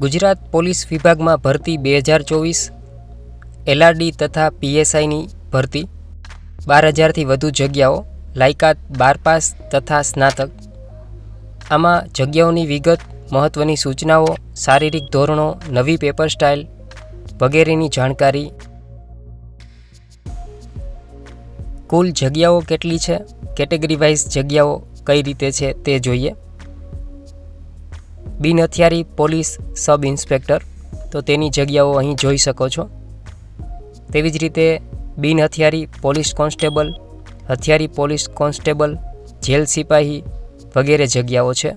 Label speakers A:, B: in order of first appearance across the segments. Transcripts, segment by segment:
A: Gujarat police વિભાગમાં ભરતી બે હજાર ચોવીસ, એલઆરડી તથા પીએસઆઈની ભરતી, બાર હજારથી વધુ જગ્યાઓ, લાયકાત બાર પાસ તથા સ્નાતક. આમાં જગ્યાઓની વિગત મહત્ત્વની સૂચનાઓ, શારીરિક ધોરણો, નવી પેપર સ્ટાઇલ વગેરેની જાણકારી. કુલ જગ્યાઓ કેટલી છે? કેટેગરી વાઇઝ જગ્યાઓ કઈ રીતે છે તે જોઈએ. બિન હથિયારી, પોલીસ, સબ ઇન્સ્પેક્ટર. તો તેની જગ્યાઓ અહીં જોઈ શકો છો. તેવી જ રીતે બિન હથિયારી, પોલીસ કોન્સ્ટેબલ, હથિયારી, પોલીસ કોન્સ્ટેબલ, જેલ સિપાહી વગેરે જગ્યાઓ છે.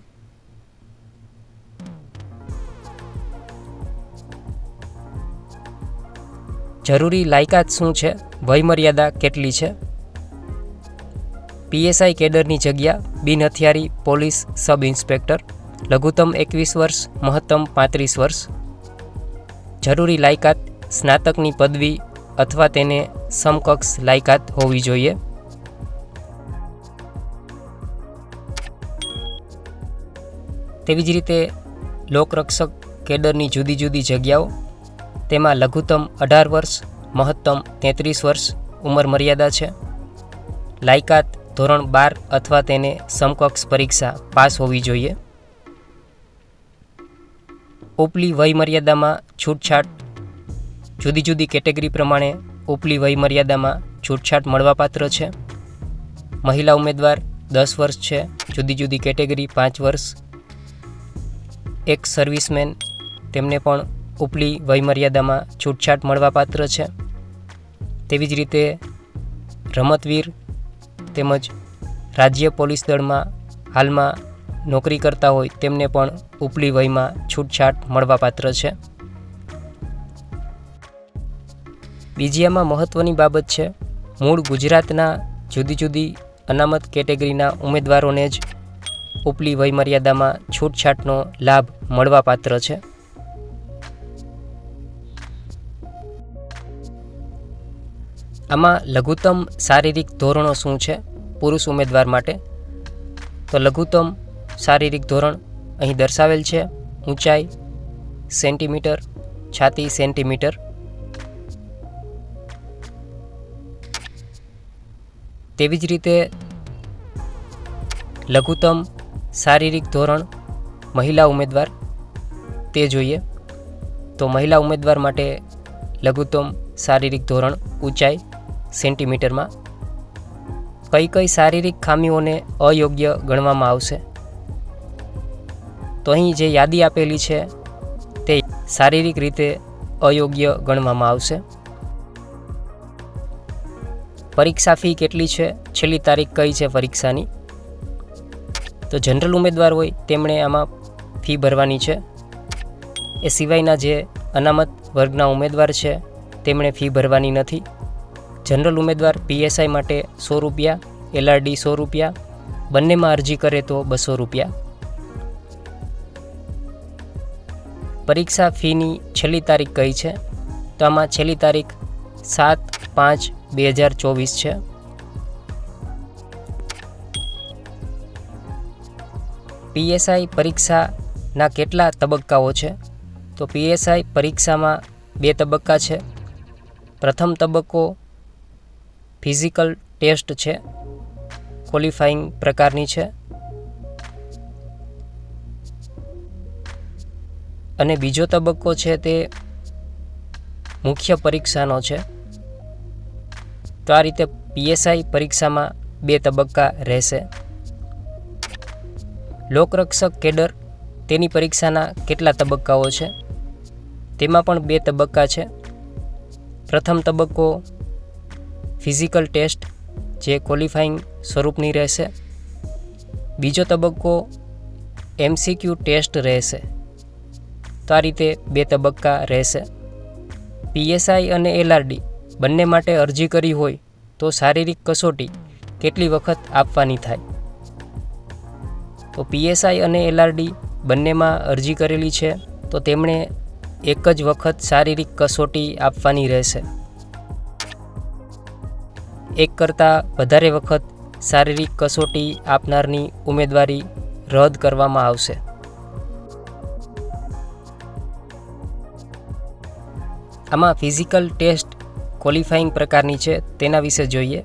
A: જરૂરી લાયકાત શું છે? વયમર્યાદા કેટલી છે? પીએસઆઈ કેડરની જગ્યા, બિન હથિયારી, પોલીસ, સબ ઇન્સ્પેક્ટર. લઘુત્તમ એકવીસ વર્ષ, મહત્તમ પાંત્રીસ વર્ષ. જરૂરી લાયકાત સ્નાતકની પદવી અથવા તેને સમકક્ષ લાયકાત હોવી જોઈએ. તેવી જ રીતે લોકરક્ષક કેડરની જુદી જુદી જગ્યાઓ, તેમાં લઘુત્તમ અઢાર વર્ષ, મહત્તમ તેત્રીસ વર્ષ ઉંમર મર્યાદા છે. લાયકાત ધોરણ બાર અથવા તેને સમકક્ષ પરીક્ષા પાસ હોવી જોઈએ. ઉપલી વયમર્યાદામાં છૂટછાટ. જુદી જુદી કેટેગરી પ્રમાણે ઉપલી વયમર્યાદામાં છૂટછાટ મળવાપાત્ર છે. મહિલા ઉમેદવાર દસ વર્ષ છે, જુદી જુદી કેટેગરી પાંચ વર્ષ. એક સર્વિસમેન, તેમને પણ ઉપલી વયમર્યાદામાં છૂટછાટ મળવાપાત્ર છે. તેવી જ રીતે રમતવીર તેમજ રાજ્ય પોલીસ દળમાં હાલમાં નોકરી કરતા હોય તેમને પણ ઉપલી વયમાં છૂટછાટ મળવાપાત્ર છે. બીજી આમાં મહત્ત્વની બાબત છે, મૂળ ગુજરાતના જુદી જુદી અનામત કેટેગરીના ઉમેદવારોને જ ઉપલી વયમર્યાદામાં છૂટછાટનો લાભ મળવાપાત્ર છે. આમાં લઘુત્તમ શારીરિક ધોરણો શું છે, પુરુષ ઉમેદવાર માટે? તો લઘુત્તમ શારીરિક ધોરણ અહીં દર્શાવેલ છે ઊંચાઈ સેન્ટીમીટર છાતી સેન્ટીમીટર. તેવી જ રીતે લઘુત્તમ શારીરિક ધોરણ મહિલા ઉમેદવાર, તે જોઈએ તો મહિલા ઉમેદવાર માટે લઘુત્તમ શારીરિક ધોરણ ઊંચાઈ સેન્ટીમીટરમાં કઈ કઈ શારીરિક ખામીઓને અયોગ્ય ગણવામાં આવશે? તો અહીં જે યાદી આપેલી છે, તે શારીરિક રીતે અયોગ્ય ગણવામાં આવશે. પરીક્ષા ફી કેટલી છે, છેલ્લી તારીખ કઈ છે પરીક્ષાની? તો જનરલ ઉમેદવાર હોય તેમણે આમાં ફી ભરવાની છે. એ સિવાયના જે અનામત વર્ગના ઉમેદવાર છે, તેમણે ફી ભરવાની નથી. જનરલ ઉમેદવાર પીએસઆઈ માટે સો રૂપિયા, એલઆરડી સો રૂપિયા, બંનેમાં અરજી કરે તો બસો રૂપિયા. પરીક્ષા ફીની છેલ્લી તારીખ કઈ છે? તો આમાં છેલ્લી તારીખ સાત પાંચ બે હજાર ચોવીસ છે. પીએસઆઈ પરીક્ષાના કેટલા તબક્કાઓ છે? તો પીએસઆઈ પરીક્ષામાં બે તબક્કા છે. પ્રથમ તબક્કો ફિઝિકલ ટેસ્ટ છે. ક્વોલિફાઈંગ પ્રકારની છે. અને બીજો તબક્કો છે તે મુખ્ય પરીક્ષાનો છે. તો આ રીતે પીએસઆઈ પરીક્ષામાં બે તબક્કા રહેશે. લોકરક્ષક કેડર, તેની પરીક્ષાના કેટલા તબક્કાઓ છે? તેમાં પણ બે તબક્કા છે. પ્રથમ તબક્કો ફિઝિકલ ટેસ્ટ, જે ક્વોલિફાઈંગ સ્વરૂપની રહેશે. બીજો તબક્કો એમસીક્યુ ટેસ્ટ રહેશે. તો આ રીતે બે તબક્કા રહેશે. પીએસઆઈ અને એલઆરડી બંને માટે અરજી કરી હોય તો શારીરિક કસોટી કેટલી વખત આપવાની થાય? તો પીએસઆઈ અને એલઆરડી બંનેમાં અરજી કરેલી છે તો તેમણે એક જ વખત શારીરિક કસોટી આપવાની રહેશે. એક કરતાં વધારે વખત શારીરિક કસોટી આપનારની ઉમેદવારી રદ કરવામાં આવશે. આમાં ફિઝિકલ ટેસ્ટ ક્વોલિફાઈંગ પ્રકારની છે તેના વિશે જોઈએ.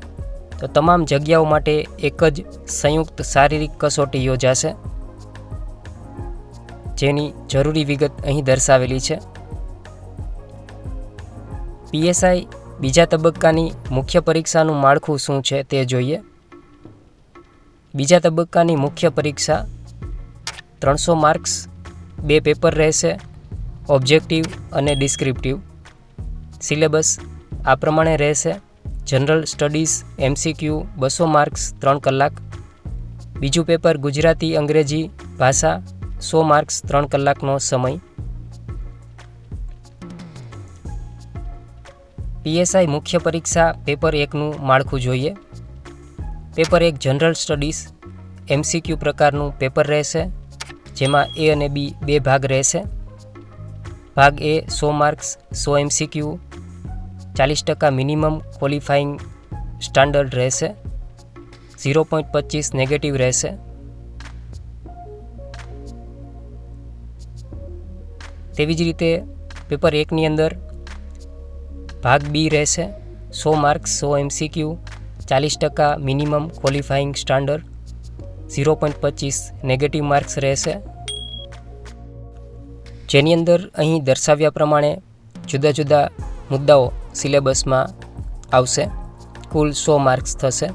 A: તો તમામ જગ્યાઓ માટે એક જ સંયુક્ત શારીરિક કસોટી યોજાશે, જેની જરૂરી વિગત અહીં દર્શાવેલી છે. પીએસઆઈ બીજા તબક્કાની મુખ્ય પરીક્ષાનું માળખું શું છે તે જોઈએ. બીજા તબક્કાની મુખ્ય પરીક્ષા ત્રણસો માર્ક્સ, બે પેપર રહેશે, ઓબ્જેક્ટિવ અને ડિસ્ક્રિપ્ટિવ. સિલેબસ આ પ્રમાણે રહેશે. જનરલ સ્ટડીઝ એમસીક્યુ બસો માર્ક્સ, ત્રણ કલાક. બીજું પેપર ગુજરાતી, અંગ્રેજી ભાષા, સો માર્ક્સ, ત્રણ કલાકનો સમય. પીએસઆઈ મુખ્ય પરીક્ષા પેપર એકનું માળખું જોઈએ. પેપર એક જનરલ સ્ટડીઝ એમસીક્યુ પ્રકારનું પેપર રહેશે, જેમાં એ અને બી બે ભાગ રહેશે. ભાગ એ સો માર્ક્સ, સો એમસીક્યુ ચાલીસ ટકા મિનિમમ ક્વોલિફાઈંગ સ્ટાન્ડર્ડ રહેશે. ઝીરો પોઈન્ટ પચીસ નેગેટિવ રહેશે. તેવી જ રીતે પેપર એકની અંદર ભાગ બી રહેશે. સો માર્ક્સ, સો એમસીક્યુ ચાલીસ ટકા minimum qualifying standard zero point પચીસ નેગેટિવ માર્ક્સ રહેશે. જેની અંદર અહીં દર્શાવ્યા પ્રમાણે જુદા જુદા મુદ્દાઓ સિલેબસમાં આવશે. કુલ સો માર્ક્સ થશે.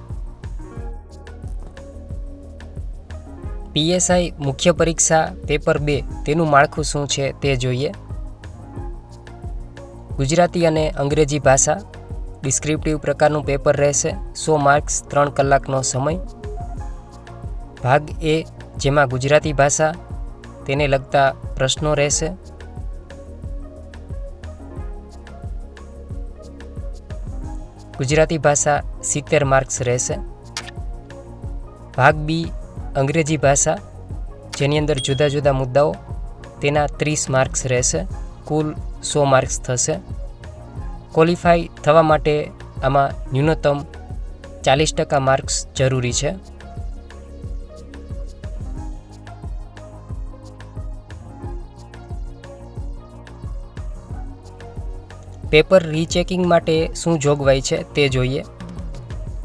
A: પીએસઆઈ મુખ્ય પરીક્ષા પેપર બે તેનું માળખું શું છે તે જોઈએ. ગુજરાતી અને અંગ્રેજી ભાષા ડિસ્ક્રિપ્ટિવ પ્રકારનું પેપર રહેશે. સો માર્ક્સ ત્રણ કલાકનો સમય. ભાગ એ જેમાં ગુજરાતી ભાષા તેને લગતા પ્રશ્નો રહેશે. ગુજરાતી ભાષા સિત્તેર માર્ક્સ રહેશે. ભાગ બી, અંગ્રેજી ભાષા, જેની અંદર જુદા જુદા મુદ્દાઓ, તેના ત્રીસ માર્ક્સ રહેશે. કુલ સો માર્ક્સ થશે. ક્વોલિફાય થવા માટે આમાં ન્યૂનતમ ચાલીસ ટકા માર્ક્સ જરૂરી છે. પેપર રીચેકિંગ માટે શું જોગવાઈ છે તે જોઈએ.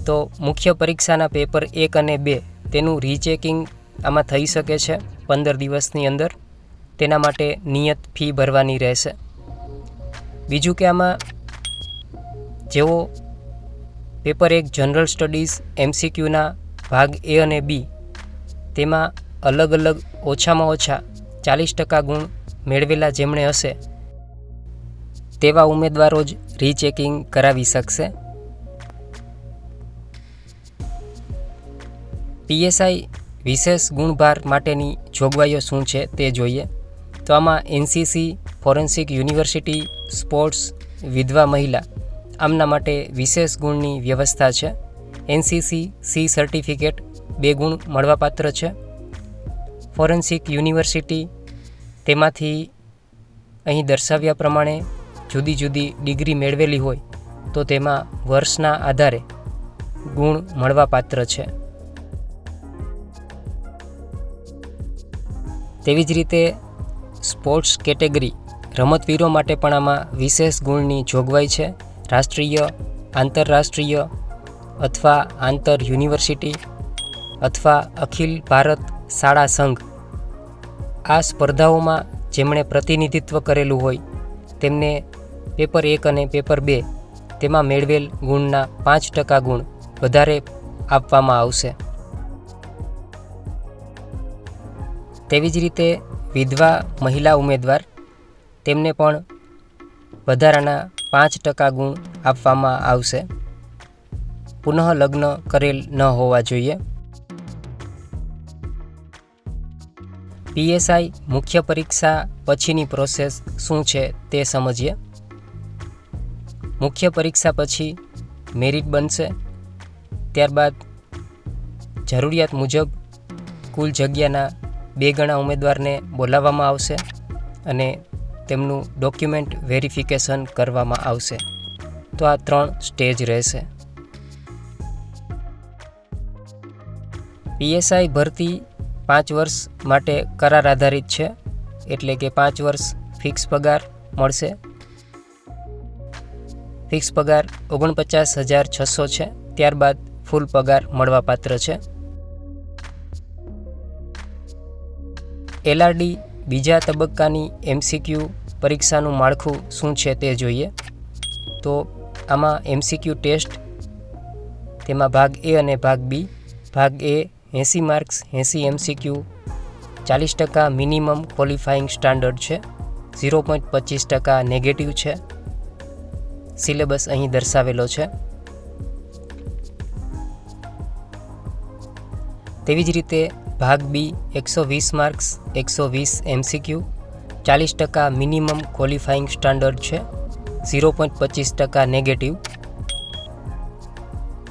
A: તો મુખ્ય પરીક્ષાના પેપર એક અને બે તેનું રીચેકિંગ આમાં થઈ શકે છે પંદર દિવસની અંદર. તેના માટે નિયત ફી ભરવાની રહેશે. બીજું કે આમાં જેઓ પેપર એક જનરલ સ્ટડીઝ, એમસીક્યુના ભાગ એ અને બી, તેમાં અલગ અલગ ઓછામાં ઓછા ચાલીસ ટકા ગુણ મેળવેલા જેમણે હશે તેવા ઉમેદવારો જ રીચેકિંગ કરાવી શકશે. પીએસઆઈ વિશેષ ગુણભાર માટેની જોગવાઈઓ શું છે તે જોઈએ. તો આમાં એનસીસી, ફોરેન્સિક યુનિવર્સિટી, સ્પોર્ટ્સ, વિધવા મહિલા, આમના માટે વિશેષ ગુણની વ્યવસ્થા છે. એનસીસી સી સર્ટિફિકેટ, બે ગુણ મળવાપાત્ર છે. ફોરેન્સિક યુનિવર્સિટી, તેમાંથી અહીં દર્શાવ્યા પ્રમાણે જુદી જુદી ડિગ્રી મેળવેલી હોય, તો તેમાં વર્ષના આધારે ગુણ મળવાપાત્ર છે. તેવી જ રીતે સ્પોર્ટ્સ કેટેગરી રમતવીરો માટે પણ આમાં વિશેષ ગુણની જોગવાઈ છે. રાષ્ટ્રીય, આંતરરાષ્ટ્રીય અથવા આંતર યુનિવર્સિટી અથવા અખિલ ભારત શાળા સંઘ આ સ્પર્ધાઓમાં જેમણે પ્રતિનિધિત્વ કરેલું હોય, તેમને પેપર એક અને પેપર બે, તેમાં મેળવેલ ગુણના પાંચ ટકા ગુણ વધારે આપવામાં આવશે. તેવી જ રીતે વિધવા મહિલા ઉમેદવાર, તેમને પણ વધારાના પાંચ ટકા ગુણ આપવામાં આવશે. પુનઃ લગ્ન કરેલ ન હોવા જોઈએ. પીએસઆઈ મુખ્ય પરીક્ષા પછીની પ્રોસેસ શું છે તે સમજીએ. મુખ્ય પરીક્ષા પછી મેરિટ બનશે. ત્યારબાદ જરૂરિયાત મુજબ કુલ જગ્યાના બે ગણા ઉમેદવારને બોલાવવામાં આવશે અને તેમનું ડોક્યુમેન્ટ વેરિફિકેશન કરવામાં આવશે. તો આ ત્રણ સ્ટેજ રહેશે. પીએસઆઈ ભરતી પાંચ વર્ષ માટે કરાર આધારિત છે. એટલે કે પાંચ વર્ષ ફિક્સ પગાર મળશે. ફિક્સ પગાર ઓગણપચાસ હજાર છસો છે. ત્યારબાદ ફૂલ પગાર મળવાપાત્ર છે. એલઆરડી બીજા તબક્કાની એમસીક્યુ પરીક્ષાનું માળખું શું છે તે જોઈએ. તો આમાં એમસીક્યુ ટેસ્ટ, તેમાં ભાગ એ અને ભાગ બી. ભાગ એ એંસી માર્ક્સ, એંસી એમસીક્યુ, ચાલીસ ટકા મિનિમમ ક્વોલિફાઇંગ સ્ટાન્ડર્ડ છે. ઝીરો પોઈન્ટ પચીસ ટકા નેગેટિવ છે. સિલેબસ અહીં દર્શાવેલો છે. તેવી જ રીતે ભાગ બી એકસો વીસ માર્ક્સ, એકસો વીસ એમસીક્યુ ચાલીસ ટકા મિનિમમ ક્વોલિફાઇંગ સ્ટાન્ડર્ડ છે, ઝીરો પોઈન્ટ પચીસ ટકા નેગેટિવ,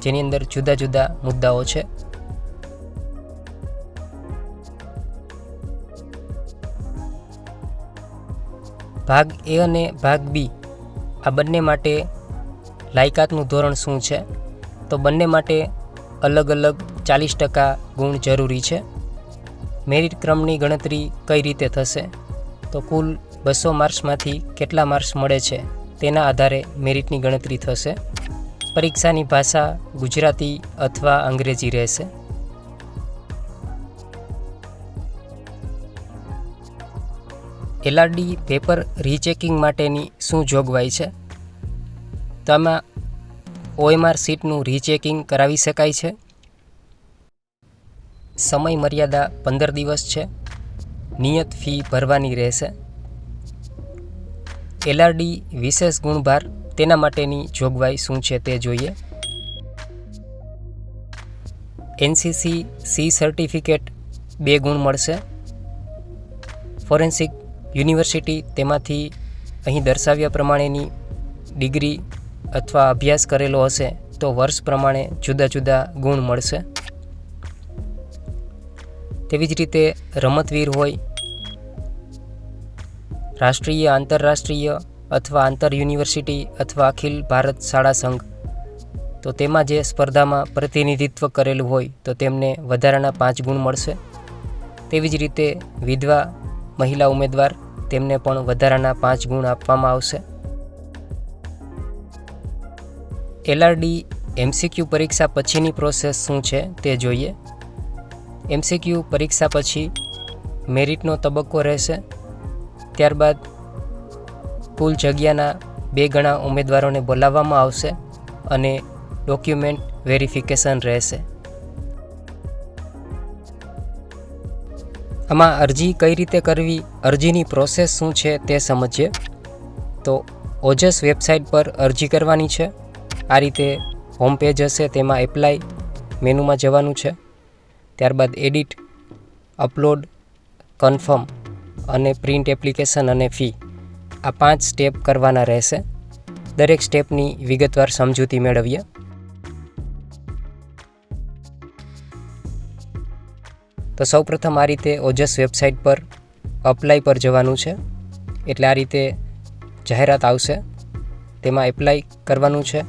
A: જેની અંદર જુદા જુદા મુદ્દાઓ છે. ભાગ એ અને ભાગ બી આ બંને માટે લાયકાતનું ધોરણ શું છે? તો બંને માટે અલગ અલગ ચાલીસ ટકા ગુણ જરૂરી છે. મેરિટ ક્રમની ગણતરી કઈ રીતે થશે? તો કુલ બસો માર્ક્સમાંથી કેટલા માર્ક્સ મળે છે? તેના આધારે મેરિટની ગણતરી થશે. પરીક્ષાની ભાષા ગુજરાતી અથવા અંગ્રેજી રહેશે. એલઆરડી પેપર રીચેકિંગ માટેની શું જોગવાઈ છે? તેમાં ઓએમઆર સીટનું રીચેકિંગ કરાવી શકાય છે? સમય મર્યાદા પંદર દિવસ છે. નિયત ફી ભરવાની રહેશે. એલઆરડી વિશેષ ગુણભાર તેના માટેની જોગવાઈ શું છે તે જોઈએ. એનસીસી સી સર્ટિફિકેટ બે ગુણ મળશે. ફોરેન્સિક યુનિવર્સિટી તેમાંથી અહીં દર્શાવ્યા પ્રમાણેની ડિગ્રી અથવા અભ્યાસ કરેલો હશે, તો વર્ષ પ્રમાણે જુદા જુદા ગુણ મળશે. તેવી જ રીતે રમતવીર હોય, રાષ્ટ્રીય, આંતરરાષ્ટ્રીય અથવા આંતર યુનિવર્સિટી અથવા અખિલ ભારત શાળા સંઘ, તો તેમાં જે સ્પર્ધામાં પ્રતિનિધિત્વ કરેલું હોય, તો તેમને વધારાના પાંચ ગુણ મળશે. તેવી જ રીતે વિધવા મહિલા ઉમેદવાર તેમને પણ વધારાના પાંચ ગુણ આપવામાં આવશે. એલઆરડી, એમસીક્યુ પરીક્ષા પછીની પ્રોસેસ શું છે તે જોઈએ. એમસીક્યુ પરીક્ષા પછી મેરિટનો તબક્કો રહેશે. ત્યારબાદ કુલ જગ્યાના બે ગણા ઉમેદવારોને બોલાવવામાં આવશે અને ડોક્યુમેન્ટ વેરિફિકેશન રહેશે. આમાં અરજી કઈ રીતે કરવી, અરજીની પ્રોસેસ શું છે તે સમજીએ. તો ઓજસ વેબસાઇટ પર અરજી કરવાની છે. આ રીતે હોમ પેજ હશે, તેમાં એપ્લાય મેનુમાં જવાનું છે. ત્યારબાદ એડિટ અપલોડ કન્ફર્મ અને પ્રિન્ટ એપ્લિકેશન અને ફી આ પાંચ સ્ટેપ કરવાના રહેશે. દરેક સ્ટેપની વિગતવાર સમજૂતી મેળવીએ. તો સૌપ્રથમ આ રીતે ઓજસ વેબસાઇટ પર અપ્લાય પર જવાનું છે. એટલે આ રીતે જાહેરાત આવશે. તેમાં એપ્લાય કરવાનું છે.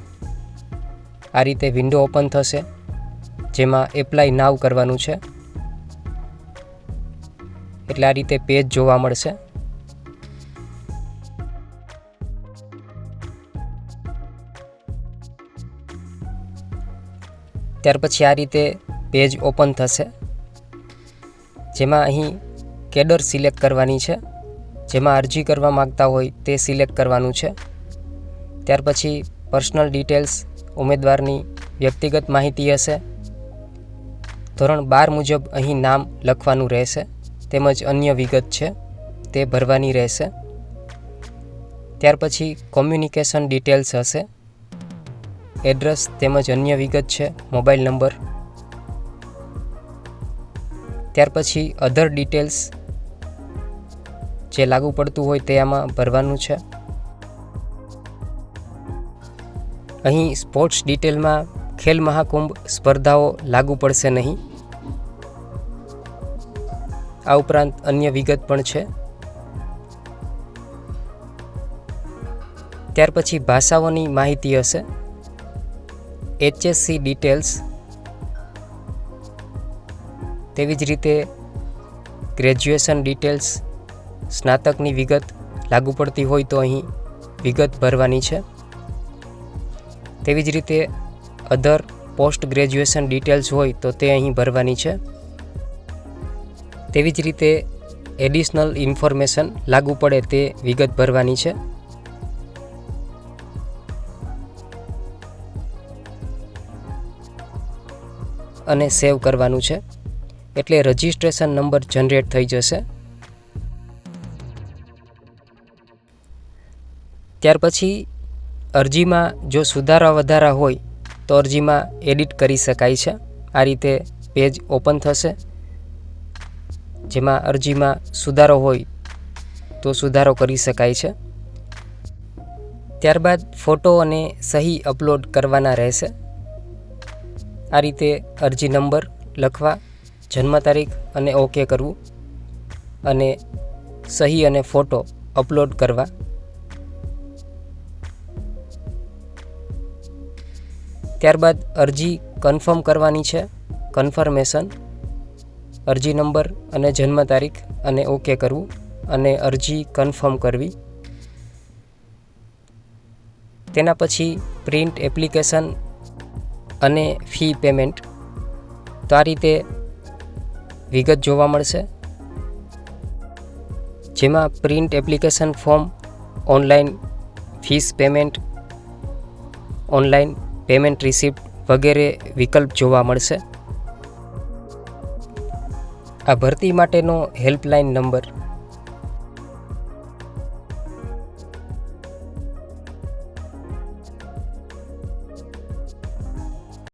A: આ રીતે વિન્ડો ઓપન થશે, જેમાં એપ્લાય નાવ કરવાનું છે. એટલે આ રીતે પેજ જોવા મળશે. ત્યાર પછી આ રીતે પેજ ઓપન થશે. જેમાં અહીં કેડર સિલેક્ટ કરવાની છે. જેમાં અરજી કરવા માગતા હોય તે સિલેક્ટ કરવાનું છે. ત્યાર પછી પર્સનલ ડિટેલ્સ, ઉમેદવારની વ્યક્તિગત માહિતી હશે. ધોરણ બાર મુજબ અહીં નામ લખવાનું રહેશે. તેમજ અન્ય વિગત છે તે ભરવાની રહેશે. ત્યાર પછી કોમ્યુનિકેશન ડિટેલ્સ હશે. એડ્રેસ તેમજ અન્ય વિગત છે, મોબાઈલ નંબર. ત્યાર પછી અધર ડિટેલ્સ જે લાગુ પડતું હોય તે આમાં ભરવાનું છે. અહીં સ્પોર્ટ્સ ડિટેલમાં ખેલ મહાકુંભ સ્પર્ધાઓ લાગુ પડશે નહીં. આ ઉપરાંત અન્ય વિગત પણ છે. ત્યાર પછી ભાષાઓની માહિતી હશે. એચએસસી ડિટેલ્સ તેવી જ રીતે ગ્રેજ્યુએશન ડિટેલ્સ સ્નાતકની વિગત લાગુ પડતી હોય તો અહીં વિગત ભરવાની છે. તેવી જ રીતે અધર પોસ્ટ ગ્રેજ્યુએશન ડિટેલ્સ હોય તો તે અહીં ભરવાની છે. તેવી જ રીતે એડિશનલ ઇન્ફોર્મેશન લાગુ પડે તે વિગત ભરવાની છે. અને સેવ કરવાનું છે. એટલે રજિસ્ટ્રેશન નંબર જનરેટ થઈ જશે. ત્યાર પછી અરજીમાં જો સુધારા વધારા હોય તો અરજીમાં એડિટ કરી શકાય છે. આ રીતે પેજ ઓપન થશે. જેમાં અરજીમાં સુધારો હોય તો સુધારો કરી શકાય છે. ત્યારબાદ ફોટો અને સહી અપલોડ કરવાના રહેશે. આ રીતે અરજી નંબર લખવા જન્મ તારીખ અને ઓકે કરવું અને સહી અને ફોટો અપલોડ કરવા. ત્યારબાદ અરજી કન્ફર્મ કરવાની છે. કન્ફર્મેશન. અરજી નંબર અને જન્મ તારીખ અને ઓકે કરવું અને અરજી કન્ફર્મ કરવી. તેના પછી પ્રિન્ટ એપ્લિકેશન અને ફી પેમેન્ટ. તો આ રીતે વિગત જોવા મળશે. જેમાં print application form, online fees payment, online payment receipt વગેરે વિકલ્પ જોવા મળશે. આ ભરતી માટેનો હેલ્પલાઇન નંબર